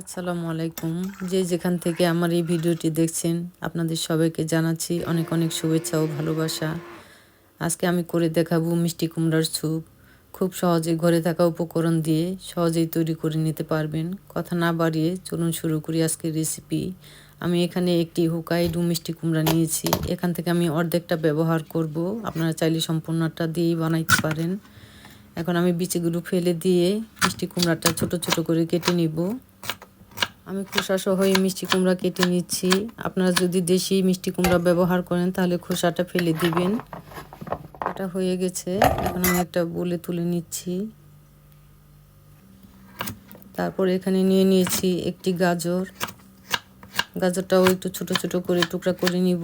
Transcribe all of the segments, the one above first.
আসসালামু আলাইকুম। যে যেখান থেকে আমার এই ভিডিওটি দেখছেন, আপনাদের সবাইকে জানাচ্ছি অনেক অনেক শুভেচ্ছা ও ভালোবাসা। আজকে আমি করে দেখাবো মিষ্টি কুমড়ার স্যুপ। খুব সহজে ঘরে থাকা উপকরণ দিয়ে সহজেই তৈরি করে নিতে পারবেন। কথা না বাড়িয়ে চলুন শুরু করি আজকের রেসিপি আমি এখানে একটি হুকাইডু মিষ্টি কুমড়া নিয়েছি। এখান থেকে আমি অর্ধেকটা ব্যবহার করব। আপনারা চাইলে সম্পূর্ণটা দিয়েই বানাইতে পারেন। এখন আমি বিচিগুলো ফেলে দিয়ে মিষ্টি কুমড়াটা ছোট ছোট করে কেটে নিব। আমি খোসা সহ এই মিষ্টি কুমড়া কেটে নিচ্ছি। আপনারা যদি দেশি মিষ্টি কুমড়া ব্যবহার করেন, তাহলে খোসাটা ফেলে দিবেন। এটা হয়ে গেছে। এখন আমি একটা বলে তুলে নিচ্ছি। তারপর এখানে নিয়ে নিয়েছি একটি গাজর। গাজরটাও একটু ছোট ছোট করে টুকরা করে নিব।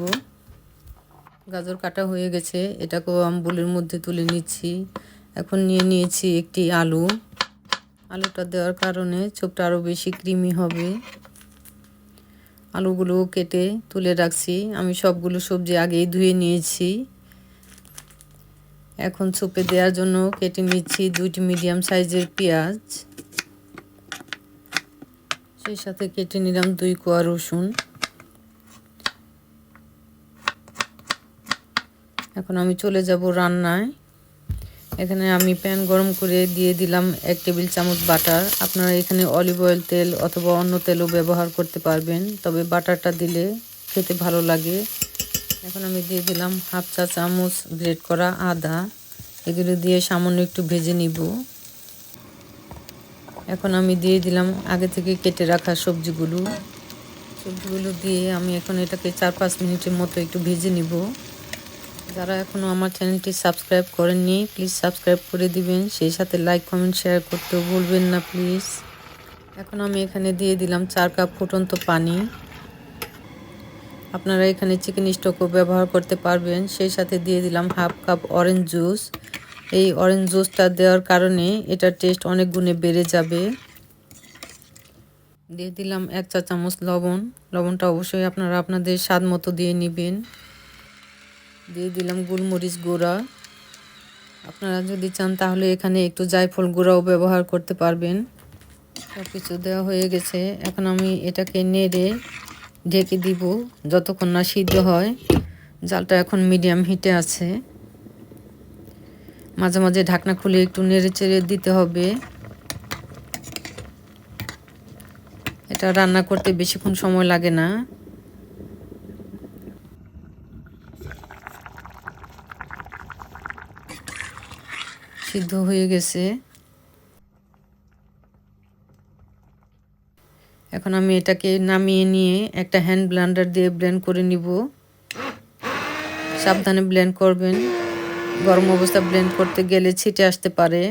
গাজর কাটা হয়ে গেছে। এটাকেও আমি বোলের মধ্যে তুলে নিচ্ছি। এখন নিয়ে নিয়েছি একটি আলু। আলুটা দেওয়ার কারণে চোপটা আরও বেশি ক্রিমি হবে। আলুগুলো কেটে তুলে রাখছি। আমি সবগুলো সবজি আগেই ধুয়ে নিয়েছি। এখন চোপে দেওয়ার জন্য কেটে নিচ্ছি দুইটি মিডিয়াম সাইজের পেঁয়াজ। সেই সাথে কেটে নিলাম দুই কোয়া রসুন। এখন আমি চলে যাব রান্নায়। এখানে আমি প্যান গরম করে দিয়ে দিলাম এক টেবিল চামচ বাটার। আপনারা এখানে অলিভ অয়েল তেল অথবা অন্য তেলও ব্যবহার করতে পারবেন, তবে বাটারটা দিলে খেতে ভালো লাগে। এখন আমি দিয়ে দিলাম হাফ চা চামচ গ্রেট করা আদা। এগুলো দিয়ে সামান্য একটু ভেজে নিব। এখন আমি দিয়ে দিলাম আগে থেকে কেটে রাখা সবজিগুলো। সবজিগুলো দিয়ে আমি এখন এটাকে চার পাঁচ মিনিটের মতো একটু ভেজে নিব। যারা এখনও আমার চ্যানেলটি সাবস্ক্রাইব করেননি প্লিজ সাবস্ক্রাইব করে দিবেন। সেই সাথে লাইক কমেন্ট শেয়ার করতেও ভুলবেন না প্লিজ এখন আমি এখানে দিয়ে দিলাম চার কাপ ফুটন্ত পানি। আপনারা এখানে চিকেন স্টকও ব্যবহার করতে পারবেন। সেই সাথে দিয়ে দিলাম হাফ কাপ অরেঞ্জ জুস এই অরেঞ্জ জুসটা দেওয়ার কারণে এটার টেস্ট অনেক গুণে বেড়ে যাবে। দিয়ে দিলাম এক চা চামচ লবণ। লবণটা অবশ্যই আপনারা আপনাদের স্বাদ মতো দিয়ে নেবেন। দিয়ে দিলাম গোলমরিচ গুঁড়া। আপনারা যদি চান তাহলে এখানে একটু জায়ফল গুঁড়াও ব্যবহার করতে পারবেন। সব কিছু দেওয়া হয়ে গেছে। এখন আমি এটাকে নেড়ে ঢেকে দিব যতক্ষণ না সিদ্ধ হয়। জালটা এখন মিডিয়াম হিটে আছে। মাঝে মাঝে ঢাকনা খুলে একটু নেড়ে চেড়ে দিতে হবে। এটা রান্না করতে বেশিক্ষণ সময় লাগে না। সিদ্ধ হয়ে গেছে। এখন আমি এটাকে নামিয়ে নিয়ে একটা হ্যান্ড ব্লেন্ডার দিয়ে ব্লেন্ড করে নিব। সাবধানে ব্লেন্ড করবেন। গরম অবস্থা ব্লেন্ড করতে গেলে ছিটে আসতে পারে।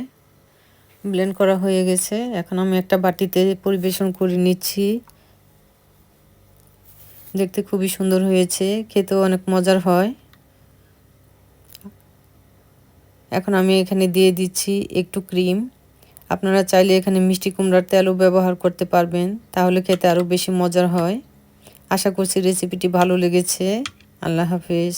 ব্লেন্ড করা হয়ে গেছে। এখন আমি একটা বাটিতে পরিবেশন করে নিচ্ছি। দেখতে খুবই সুন্দর হয়েছে। খেতেও অনেক মজার হয়। এখন আমি এখানে দিয়ে দিচ্ছি একটু ক্রিম। আপনারা চাইলে এখানে মিষ্টি কুমড়ার তেলও ব্যবহার করতে পারবেন, তাহলে খেতে আরও বেশি মজার হয়। আশা করছি রেসিপিটি ভালো লেগেছে। আল্লাহ হাফেজ।